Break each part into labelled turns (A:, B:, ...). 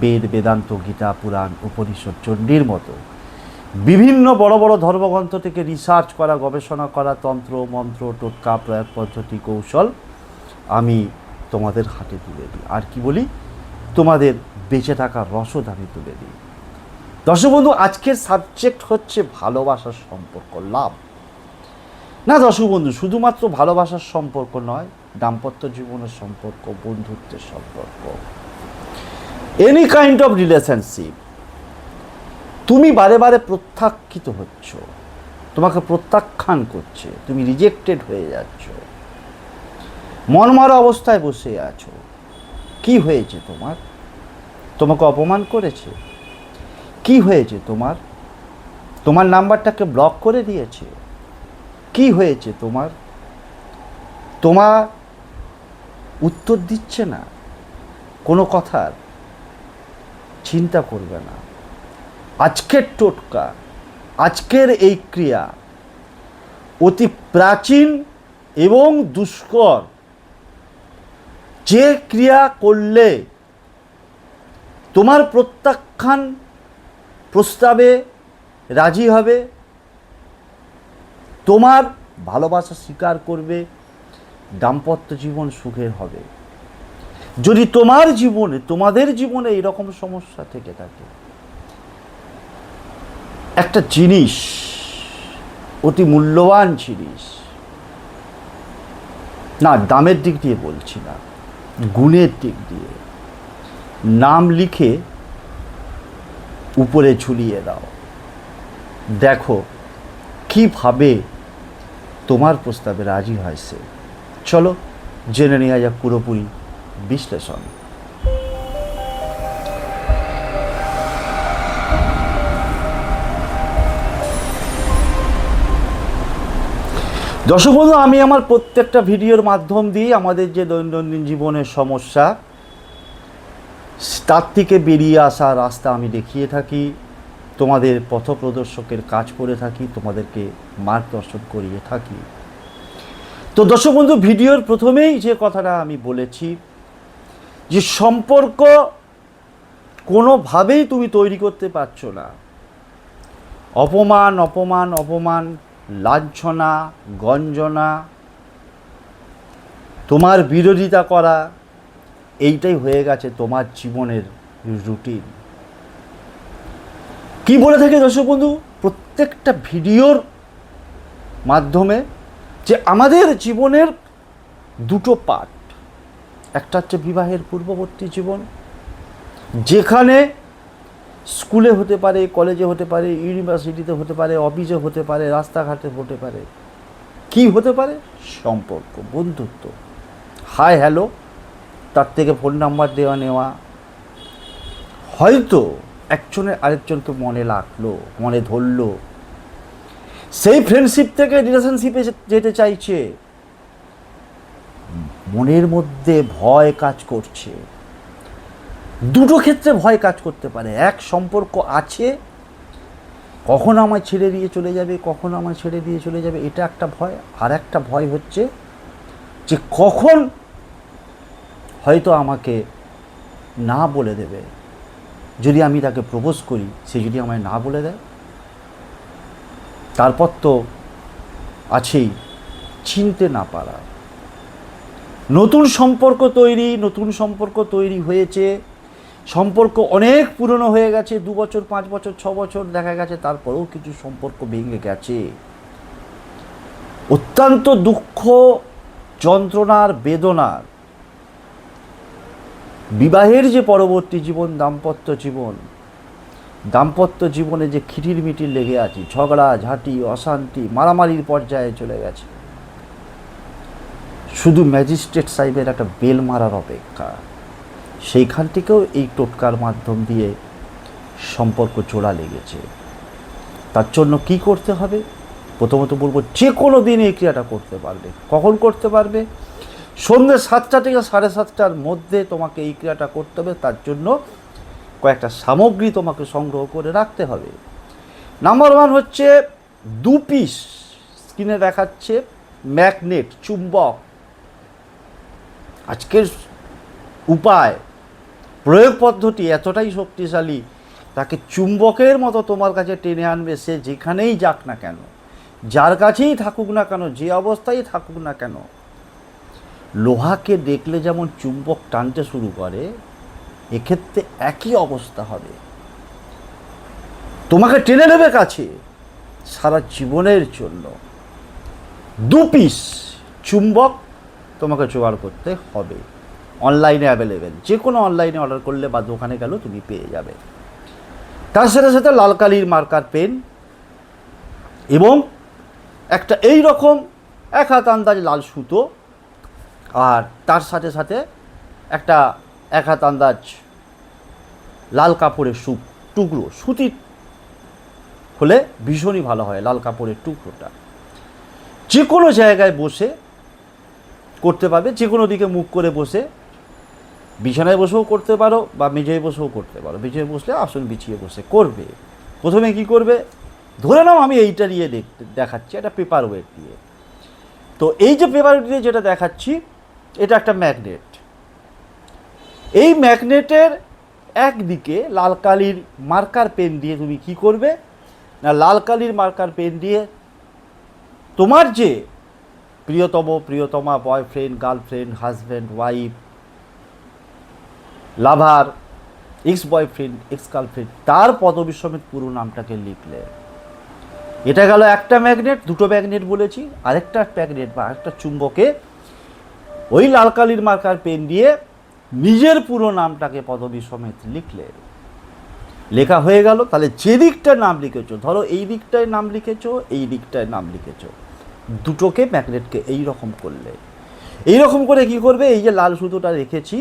A: বেদ, বেদান্ত, গীতা, পুরাণ, উপনিষদ, চণ্ডীর মতো। বিভিন্ন বড় বড় ধর্মগ্রন্থ থেকে রিসার্চ করা, গবেষণা করা, তন্ত্র, মন্ত্র, টোটকা, প্রয়োগ পদ্ধতি, কৌশল আমি তোমাদের হাতে তুলে দিই। আর কি বলি? তোমাদের বেঁচে থাকার রসদ আমি তুলে দিই। দর্শক বন্ধু আজকের সাবজেক্ট হচ্ছে ভালোবাসার সম্পর্ক, লাভ। না দর্শক বন্ধু শুধুমাত্র ভালোবাসার সম্পর্ক নয়, দাম্পত্য জীবনের সম্পর্ক, বন্ধুত্বের সম্পর্ক। এনি কাইন্ড অফ রিলেশনশিপ তুমি বারে বারে প্রত্যাখ্যিত হচ্ছ, তোমাকে প্রত্যাখ্যান করছে, তুমি রিজেক্টেড হয়ে যাচ্ছ, মনমারা অবস্থায় বসে আছো, কি হয়েছে তোমার? তোমাকে অপমান করেছে, কি হয়েছে তোমার? তোমার নাম্বারটাকে ব্লক করে দিয়েছে, কি হয়েছে তোমার? তোমার উত্তর দিচ্ছে না, কোনো কথার চিন্তা করবে না। আজকের টোটকা, আজকের এই ক্রিয়া অতি প্রাচীন এবং দুষ্কর। যে ক্রিয়া করলে তোমার প্রত্যাখ্যান প্রস্তাবে রাজি হবে, তোমার ভালোবাসা স্বীকার করবে, দাম্পত্য জীবন সুখের হবে। যদি তোমার জীবনে, তোমাদের জীবনে এরকম সমস্যা থেকে থাকে, একটা জিনিস অতি মূল্যবান জিনিস, না, দামের দিক দিয়ে বলছি না, গুণের দিক দিয়ে, নাম লিখে উপরে ঝুলিয়ে দাও। দেখো, কীভাবে তোমার প্রস্তাবে রাজি হয় সে? চলো, জেনে নেওয়া যাক পুরোপুরি। বিশ্লেষণ। দর্শক বন্ধু, আমি আমার প্রত্যেকটা ভিডিওর মাধ্যম দিয়ে আমাদের যে দৈনন্দিন জীবনের সমস্যা, তার থেকে বেরিয়ে আসা রাস্তা আমি দেখিয়ে থাকি, তোমাদের পথপ্রদর্শকের কাজ করে থাকি, তোমাদেরকে মার্গদর্শন করিয়ে থাকি। তো দর্শক বন্ধু, ভিডিওর প্রথমেই যে কথাটা আমি বলেছি যে সম্পর্ক কোনোভাবেই তুমি তৈরি করতে পারছ না। অপমান অপমান অপমান, লাঞ্ছনা, গঞ্জনা, তোমার বিরোধিতা করা, এইটাই হয়ে গেছে তোমার জীবনের রুটিন কি বলে থাকে দর্শক বন্ধু? প্রত্যেকটা ভিডিওর মাধ্যমে যে আমাদের জীবনের দুটো পার্ট একটা হচ্ছে বিবাহের পূর্ববর্তী জীবন। যেখানে স্কুলে হতে পারে, কলেজে হতে পারে, ইউনিভার্সিটিতে হতে পারে, অফিসে হতে পারে, রাস্তাঘাটে হতে পারে। কি হতে পারে? সম্পর্ক, বন্ধুত্ব। হাই, হ্যালো, তার থেকে ফোন নাম্বার দেওয়া নেওয়া। হয়তো একজনের আরেকজনকে মনে লাগল, মনে ধরলো। সেই ফ্রেন্ডশিপ থেকে রিলেশনশিপে যেতে চাইছে। মনের মধ্যে ভয় কাজ করছে। দুটো ক্ষেত্রে ভয় কাজ করতে পারে। এক, সম্পর্ক আছে, কখন আমায় ছেড়ে দিয়ে চলে যাবে, কখন আমায় ছেড়ে দিয়ে চলে যাবে, এটা একটা ভয়। আর একটা ভয় হচ্ছে যে কখন হয়তো আমাকে না বলে দেবে। যদি আমি তাকে প্রপোজ করি, সে যদি আমায় না বলে দেয়, তারপর তো আছেই, চিনতে না পারা নতুন সম্পর্ক তৈরি, নতুন সম্পর্ক তৈরি হয়েছে। সম্পর্ক অনেক পুরনো হয়ে গেছে, দু বছর, পাঁচ বছর, ছ বছর দেখা গেছে, তারপরেও কিছু সম্পর্ক ভেঙে গেছে। অত্যন্ত দুঃখ, যন্ত্রণার, বেদনার। বিবাহের যে পরবর্তী জীবন, দাম্পত্য জীবন, দাম্পত্য জীবনে যে খিটির মিটির লেগে আছে, ঝগড়া, ঝাঁটি, অশান্তি, মারামারির পর্যায়ে চলে গেছে। শুধু ম্যাজিস্ট্রেট সাহেবের একটা বেল মারার অপেক্ষা। সেইখান থেকেও এই টোটকার মাধ্যম দিয়ে সম্পর্ক জোড়া লেগেছে। তার জন্য কি করতে হবে? প্রথমত বলব, যে কোনো দিন এই ক্রিয়াটা করতে পারবে। কখন করতে পারবে? সন্ধ্যে সাতটা থেকে সাড়ে সাতটার মধ্যে তোমাকে এই ক্রিয়াটা করতে হবে। তার জন্য কয়েকটা সামগ্রী তোমাকে সংগ্রহ করে রাখতে হবে। নাম্বার ওয়ান হচ্ছে দু পিস স্ক্রিনে দেখাচ্ছে ম্যাগনেট, চুম্বক। আজকের উপায়, প্রয়োগ পদ্ধতি এতটাই শক্তিশালী, তাকে চুম্বকের মতো তোমার কাছে টেনে আনবে সে যেখানেই যাক না কেন, যার কাছেই থাকুক না কেন, যে অবস্থায় থাকুক না কেন, লোহাকে দেখলে যেমন চুম্বক টানতে শুরু করে, এক্ষেত্রে একই অবস্থা হবে। তোমাকে টেনে নেবে কাছে সারা জীবনের জন্য। দু পিস চুম্বক তোমাকে জোগাড় করতে হবে। অনলাইনে অ্যাভেলেবেল যে কোনো অনলাইনে অর্ডার করলে বা দোকানে গেলেও তুমি পেয়ে যাবে। তার সাথে সাথে লাল কালির মার্কার পেন এবং একটা এই রকম এক হাত আন্দাজ লাল সুতো আর তার সাথে সাথে একটা এক হাত আন্দাজ লাল কাপড়ের সু টুকরো, সুতির হলে ভীষণই ভালো হয় লাল কাপড়ের টুকরোটা। যে কোনো জায়গায় বসে করতে পারবে যে কোনো দিকে মুখ করে বসে। বিছানায় বসেও করতে পারো বা মেঝেয় বসেও করতে পারো। মেঝেয় বসলে আসন বিছিয়ে বসে করবে। প্রথমে কি করবে? ধরে নাও আমি এইটা দিয়ে দেখতে দেখাচ্ছি, একটা পেপার ওয়েট দিয়ে। তো এই যে পেপার ওয়েট দিয়ে যেটা দেখাচ্ছি, এটা একটা ম্যাগনেট এই ম্যাগনেটের একদিকে লাল কালির মার্কার পেন দিয়ে তুমি কি করবে? না, লাল কালির মার্কার পেন দিয়ে তোমার যে প্রিয়তম, প্রিয়তমা boyfriend girlfriend husband wife lover ex boyfriend ex girlfriend তার পদবী সমেত পুরো নামটাকে লিখলে। এটা গেল একটা ম্যাগনেট দুটো ম্যাগনেট বলেছি, আরেকটা ম্যাগনেট বা আরেকটা চুম্বকে ওই লাল কালির মার্কার পেন দিয়ে নিজের পুরো নামটাকে পদবী সমেত লিখলে। লেখা হয়ে গেল, তাহলে যে দিকটায় নাম লিখেছো, ধরো এই দিকটায় নাম লিখেছো, এই দিকটায় নাম লিখেছো। দুটোকে ম্যাগনেটকে এই রকম করলে। এই রকম করে কি করবে? এই যে লাল সুতোটা রেখেছি,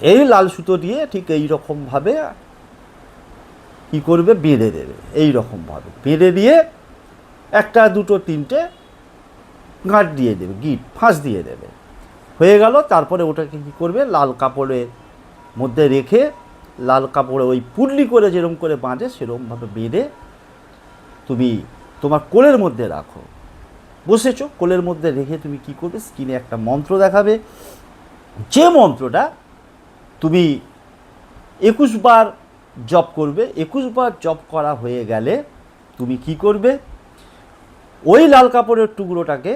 A: এই লাল সুতো দিয়ে ঠিক এই রকমভাবে কি করবে? বেঁধে দেবে। এই রকমভাবে বেঁধে দিয়ে একটা, দুটো, তিনটে গাঁট দিয়ে দেবে, গিট, ফাঁস দিয়ে দেবে। হয়ে গেল, তারপরে ওটাকে কী করবে? লাল কাপড়ের মধ্যে রেখে লাল কাপড়ে ওই পুডলি করে যেরকম করে বাঁধে সেরকমভাবে বেঁধে তুমি তোমার কোলের মধ্যে রাখো। বসেছো, কোলের মধ্যে রেখে তুমি কি করবে? স্ক্রিনে একটা মন্ত্র দেখাবে। যে মন্ত্রটা তুমি একুশ বার জপ করবে, একুশ বার জপ করা হয়ে গেলে তুমি কি করবে? ওই লাল কাপড়ের টুকরোটাকে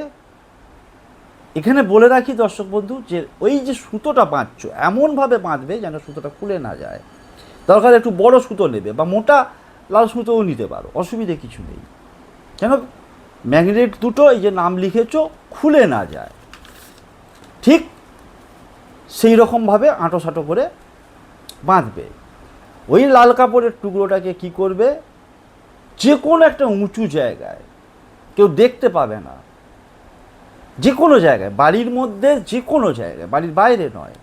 A: এখানে বলে রাখি দর্শক বন্ধু, যে ওই যে সুতোটা বাঁধছো, এমনভাবে বাঁধবে যেন সুতোটা খুলে না যায়। দরকার একটু বড় সুতো নেবে বা মোটা লাল সুতোও নিতে পারো, অসুবিধে কিছু নেই। কেন? ম্যাগনেট দুটো, এই যে নাম লিখেছো, খুলে না যায়। ঠিক সেই রকমভাবে আঁটো সাঁটো করে বাঁধবে। ওই লাল কাপড়ের টুকরোটাকে কি করবে? যে কোনো একটা উঁচু জায়গায়, কেউ দেখতে পাবে না। যে কোনো জায়গায়, বাড়ির মধ্যে যে কোনো জায়গায়, বাড়ির বাইরে নয়।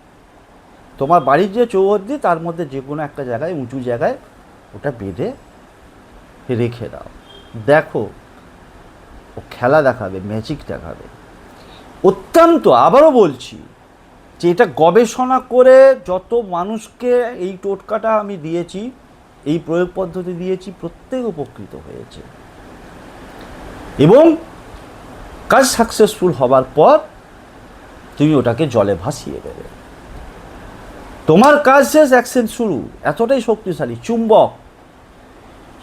A: তোমার বাড়ির যে চৌহদ্দি, তার মধ্যে যে কোনো একটা জায়গায়, উঁচু জায়গায় ওটা বেঁধে রেখে দাও। দেখো ও খেলা দেখাবে ম্যাজিক দেখাবে। অত্যন্ত আবারও বলছি যে এটা গবেষণা করে যত মানুষকে এই টোটকাটা আমি দিয়েছি, এই প্রয়োগ পদ্ধতি দিয়েছি, প্রত্যেক উপকৃত হয়েছে। এবং কাজ সাকসেসফুল হবার পর তুমি ওটাকে জলে ভাসিয়ে দেবে। তোমার কাজ শেষ অ্যাকশন শুরু। এতটাই শক্তিশালী। চুম্বক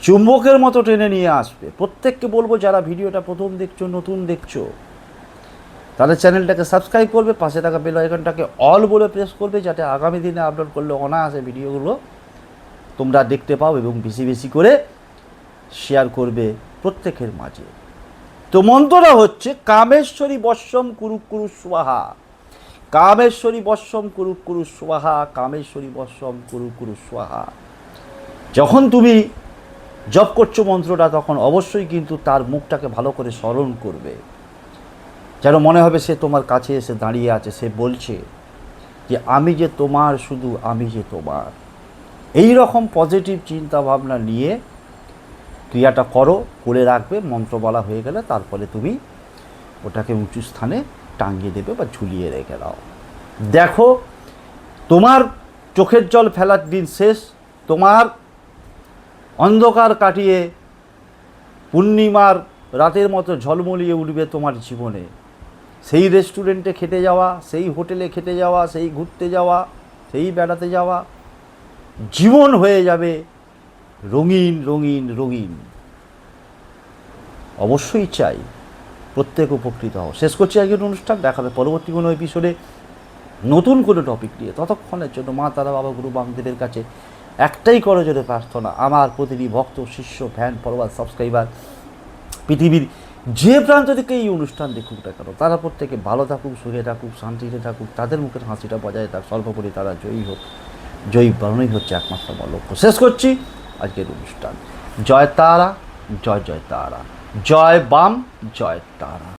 A: চুম্বকের মতো টেনে নিয়ে আসবে। প্রত্যেককে বলব, যারা ভিডিওটা প্রথম দেখছ, নতুন দেখছ তাহলে চ্যানেলটাকে সাবস্ক্রাইব করবে, পাশে থাকা বেল আইকনটাকে অল বলে প্রেস করবে, যাতে আগামী দিনে আপলোড করলে অনায়াসে ভিডিওগুলো তোমরা দেখতে পাও এবং বেশি বেশি করে শেয়ার করবে প্রত্যেকের মাঝে। তো মন্ত্রটা হচ্ছে, কামেশ্বরী বর্ষম কুরু স্বাহা। কামেশ্বরী বর্ষম কুরু স্বাহা, কামেশ্বরী বর্ষম কুরু স্বাহা। যখন তুমি জপ করছ মন্ত্রটা, তখন অবশ্যই কিন্তু তার মুখটাকে ভালো করে স্মরণ করবে। যেন মনে হবে সে তোমার কাছে এসে দাঁড়িয়ে আছে, সে বলছে যে, আমি যে তোমার, শুধু আমি যে তোমার। এই রকম পজিটিভ চিন্তা ভাবনা নিয়ে ক্রিয়াটা করো, করে রাখবে মন্ত্র বলা হয়ে গেলে তারপরে তুমি ওটাকে উঁচু স্থানে টাঙিয়ে দেবে বা ঝুলিয়ে রেখে দাও। দেখো, তোমার চোখের জল ফেলার দিন শেষ, তোমার অন্ধকার কাটিয়ে পূর্ণিমার রাতের মতো ঝলমলিয়ে উঠবে তোমার জীবনে। সেই রেস্টুরেন্টে খেতে যাওয়া, সেই হোটেলে খেতে যাওয়া, সেই ঘুরতে যাওয়া, সেই বেড়াতে যাওয়া, জীবন হয়ে যাবে রঙিন রঙিন রঙিন। অবশ্যই চাই প্রত্যেক উপকৃত হও। শেষ করছি আজকের অনুষ্ঠান, দেখাবে পরবর্তী কোনো এপিসোডে নতুন কোনো টপিক নিয়ে। ততক্ষণের জন্য মা, তারা, বাবা, গুরু, বামদেবের কাছে একটাই করো জোরে প্রার্থনা। আমার প্রতিটি ভক্ত, শিষ্য ফ্যান ফলোয়ার সাবস্ক্রাইবার পৃথিবীর যে প্রান্ত থেকে এই অনুষ্ঠান দেখুক না কেন, তারা প্রত্যেকে ভালো থাকুক, সুখে থাকুক, শান্তিতে থাকুক, তাদের মুখের হাসিটা বজায় থাক সর্বোপরি তারা জয়ী হোক। জয়ী বানানোই হচ্ছে একমাত্র আমার লক্ষ্য। শেষ করছি আজকের অনুষ্ঠান। জয় তারা, জয় জয় তারা। জয় বাম, জয় তারা।